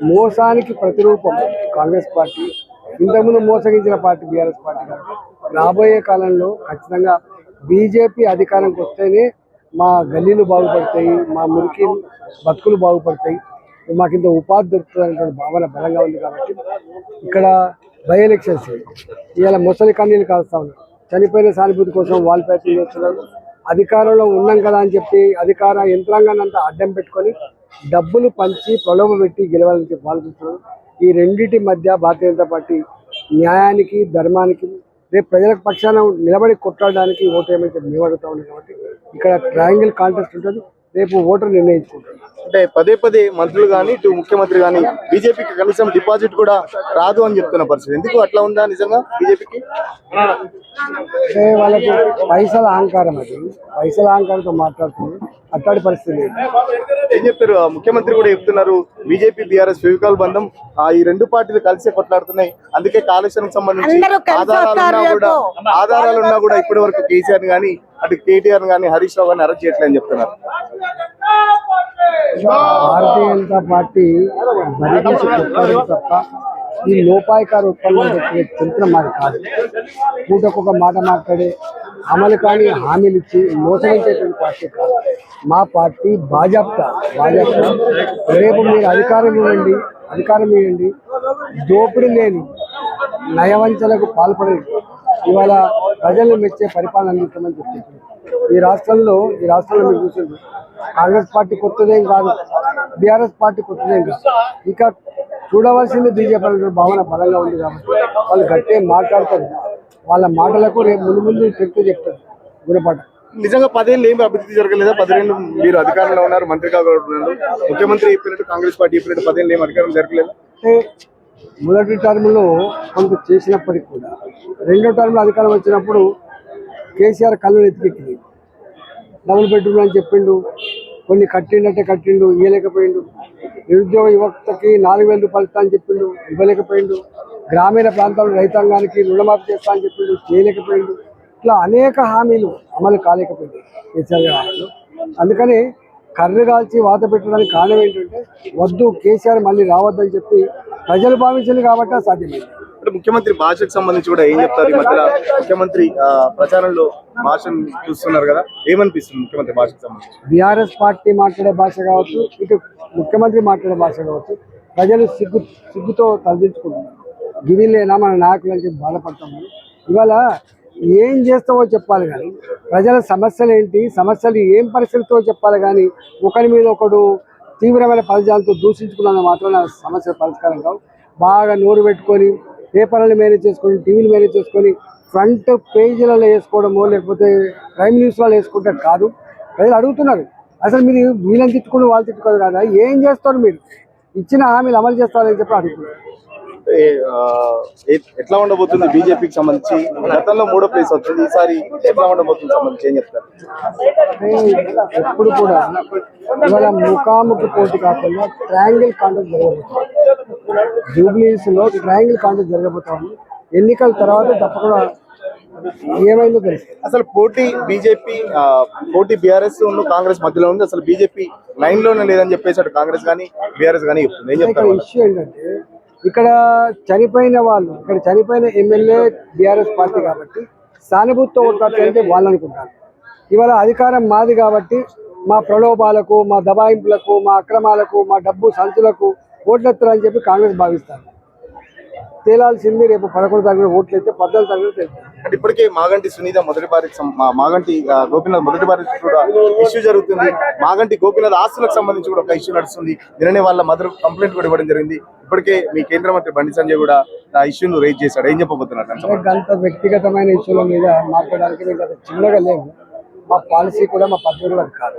మోసానికి ప్రతిరూపం కాంగ్రెస్ పార్టీ. ఇంతకుముందు మోసగించిన పార్టీ బీఆర్ఎస్ పార్టీ కాబట్టి రాబోయే కాలంలో ఖచ్చితంగా బీజేపీ అధికారంకి వస్తేనే మా గల్లీలు బాగుపడతాయి మా మురికి బతుకులు బాగుపడతాయి. మాకు ఇంత ఉపాధి దొరుకుతుంది భావన బలంగా ఉంది కాబట్టి ఇక్కడ బై ఎలక్షన్స్. ఇవాళ ముసలి కన్నీళ్ళు కాలుస్తా ఉన్నారు. చనిపోయిన సానుభూతి కోసం వాల్ ప్యాకింగ్ చేస్తున్నారు అధికారంలో ఉన్నాం కదా అని చెప్పి అధికార యంత్రాంగాన్ని అంతా అడ్డం పెట్టుకొని డబ్బులు పంచి ప్రలోభ పెట్టి గెలవాలని చెప్పి ఈ రెండింటి మధ్య భారతీయ జనతా పార్టీ న్యాయానికి ధర్మానికి రేపు ప్రజలకు పక్షాన నిలబడి కొట్లాడడానికి ఓటు ఏమైతే మేము అడుగుతా ఉన్నాం కాబట్టి ఇక్కడ ట్రయాంగిల్ కాంటెస్ట్ ఉంటుంది. రేపు ఓటర్ నిర్ణయించుకుంటారు. అంటే పదే పదే మంత్రులు కానీ ఇటు ముఖ్యమంత్రి కానీ బీజేపీకి కనీసం డిపాజిట్ కూడా రాదు అని చెప్తున్న పరిస్థితి. ఎందుకు అట్లా ఉందా నిజంగా బీజేపీకి? వాళ్ళకి పైసల అహంకారం అది. పైసల అహంకారంతో మాట్లాడుతుంది. అట్లాంటి పరిస్థితి ఏం చెప్తారు? ముఖ్యమంత్రి కూడా చెప్తున్నారు బీజేపీ బీఆర్ఎస్ ఫెవికాల్ బంధం ఆ ఈ రెండు పార్టీలు కలిసే కొట్లాడుతున్నాయి. అందుకే కాళేశ్వరం సంబంధించి ఆధారాలు కూడా. ఆధారాలు ఉన్నా కూడా ఇప్పటి వరకు కేసీఆర్ గానీ అటు కేటీఆర్ గానీ హరీష్ రావు గానీ అరెస్ట్ చేయట్లేదని చెప్తున్నారు. భారతీయ జనతా పార్టీ బరిగేసి కొట్టారు తప్ప ఈ లోపాయకార ఉత్పన్నాలు చరిత్ర మాట కాదు. పూటకొక మాట మాట్లాడే అమలు కాని హామీలు ఇచ్చి మోసగించేటువంటి పార్టీ కాదు. మా పార్టీ భాజపా భాజపా రేపు మీరు అధికారం ఇవ్వండి అధికారం ఇవ్వండి. దోపిడీ లేని నయవంచలకు పాల్పడి ఇవాళ ప్రజలను మెచ్చే పరిపాలన అందిస్తామని చెప్పి ఈ రాష్ట్రంలో ఈ రాష్ట్రంలో మీరు చూసింది కాంగ్రెస్ పార్టీ కొత్తదేం కాదు. బీఆర్ఎస్ పార్టీ కొత్తదేం కాదు. ఇంకా చూడవలసింది బీజేపీ అనే భావన బలంగా ఉంది కాబట్టి వాళ్ళు గట్టిగా మాట్లాడతారు. వాళ్ళ మాటలకు రేపు ముందు ముందు చెప్తూ చెప్తారు. గుణపాఠం. నిజంగా పదేళ్ళు ఏమి అభివృద్ధి జరగలేదా? పదిహేను మీరు అధికారంలో ఉన్నారు మంత్రిగా ఉన్నారు. ముఖ్యమంత్రి చెప్పినట్టు కాంగ్రెస్ పార్టీ చెప్పినట్టు పదేళ్ళు ఏమి అధికారం జరగలేదు? అంటే మొదటి టర్మ్లో కొంత చేసినప్పటికీ కూడా రెండో టర్మ్లో అధికారం వచ్చినప్పుడు కేసీఆర్ కళ్ళు ఎత్తికెక్కింది డబుల్ బెడ్రూమ్ అని చెప్పిండు. కొన్ని కట్టిండంటే కట్టిండు ఇవ్వలేకపోయిండు నిరుద్యోగ యువతకి నాలుగు వేల రూపాయలు ఇస్తా అని చెప్పిండు ఇవ్వలేకపోయిండు. గ్రామీణ ప్రాంతాల్లో రైతాంగానికి రుణమాఫీ చేస్తా అని చెప్పిండు చేయలేకపోయిండు. ఇట్లా అనేక హామీలు అమలు కాలేకపోయింది కేసీఆర్ గారు హామీలు అందుకని కర్రు కాల్చి వాత పెట్టడానికి కారణం ఏంటంటే వద్దు కేసీఆర్ మళ్ళీ రావద్దని చెప్పి ప్రజలు భావించింది కాబట్టి సాధ్యమైంది. అంటే ముఖ్యమంత్రి భాషకు సంబంధించి కూడా ఏం చెప్తారు? ఈ మధ్యలో ముఖ్యమంత్రి ప్రచారంలో భాషను చూస్తున్నారు కదా. ఏమనిపిస్తుంది ముఖ్యమంత్రి భాషకు సంబంధించి? బీఆర్ఎస్ పార్టీ మాట్లాడే భాష కావచ్చు ఇటు ముఖ్యమంత్రి మాట్లాడే భాష కావచ్చు ప్రజలు సిగ్గు సిగ్గుతో తలదించుకుంటున్నారు. గిరిలేనా మన నాయకులు అని చెప్పి బాధపడతాము ఇవాళ ఏం చేస్తావో చెప్పాలి కానీ ప్రజల సమస్యలు ఏంటి సమస్యలు ఏం పరిస్థితులతో చెప్పాలి కానీ ఒకరి మీద ఒకడు తీవ్రమైన పదజాలతో దూషించుకున్నంత మాత్రం సమస్యల పరిష్కారం కావు. బాగా నోరు పెట్టుకొని పేపర్లను మేనేజ్ చేసుకొని టీవీలు మేనేజ్ చేసుకొని ఫ్రంట్ పేజీలలో వేసుకోవడమో లేకపోతే ప్రైమ్ న్యూస్లలో వేసుకుంటే కాదు. ప్రజలు అడుగుతున్నారు. అసలు మీరు వీళ్ళని తిట్టుకుని వాళ్ళు తిట్టుకోదు కదా ఏం చేస్తారు మీరు? ఇచ్చిన హామీలు అమలు చేస్తారని చెప్పి అడుగుతున్నారు. ఎట్లా ఉండబోతుంది బీజేపీకి సంబంధించి? గతంలో మూడో ప్లేస్ వచ్చింది ఈసారి ఎట్లా ఉండబోతుంది సంబంధించి ఏం చెప్తారు? ఎప్పుడు కూడా ఇవాళ ముఖాముఖి పోటీ కాకుండా ట్రయాంగిల్ కాంటెస్ట్ జరగబోతుంది. జూబ్లీస్లో ట్రయాంగిల్ కాంటెస్ట్ జరగబోతుంది ఎన్నికల తర్వాత తప్పకుండా ఏమైందో తెలుసు. అసలు పోటీ బీజేపీ పోటీ బీఆర్ఎస్ కాంగ్రెస్ మధ్యలో ఉంది. అసలు బీజేపీ లైన్లోనే లేదని చెప్పేసి అటు కాంగ్రెస్ కానీ బీఆర్ఎస్ కానీ చెప్తుంది. ఏం ఇక్కడ చెప్తారు? వాళ్ళు? ఇష్యూ ఏంటంటే ఇక్కడ చనిపోయిన వాళ్ళు ఇక్కడ చనిపోయిన ఎమ్మెల్యే బీఆర్ఎస్ పార్టీ కాబట్టి సానుభూతితో ఓట్లాడుతుంటే వాళ్ళు అనుకుంటారు ఇవాళ అధికారం మాది కాబట్టి మా ప్రలోభాలకు మా దబాయింపులకు మా అక్రమాలకు మా డబ్బు సంచులకు ఓట్లెత్తారని చెప్పి కాంగ్రెస్ భావిస్తారు. తేలాల్సింది రేపు పదకొండు తారీఖున ఓట్లు అయితే పద్నాలుగు తారీఖున తెలుస్తుంది అంటే ఇప్పటికే మాగంటి సునీత మొదటి బారి మాగంటి గోపీనాథ్ మొదటి బారి కూడా ఇష్యూ జరుగుతుంది. మాగంటి గోపీనాథ్ ఆస్తులకు సంబంధించి కూడా ఒక ఇష్యూ నడుస్తుంది. నిన్ననే వాళ్ళ మదర్ కంప్లైంట్ కూడా ఇవ్వడం జరిగింది. ఇప్పటికే మీ కేంద్ర మంత్రి బండి సంజయ్ కూడా ఆ ఇష్యూను రైజ్ చేశాడు. ఏం చెప్పబోతున్నారు? అంత వ్యక్తిగతమైన ఇష్యూల మీద మాట్లాడడానికి చిన్నగా లేవు మా పాలసీ కూడా మా పద్ధతి కూడా కాదు.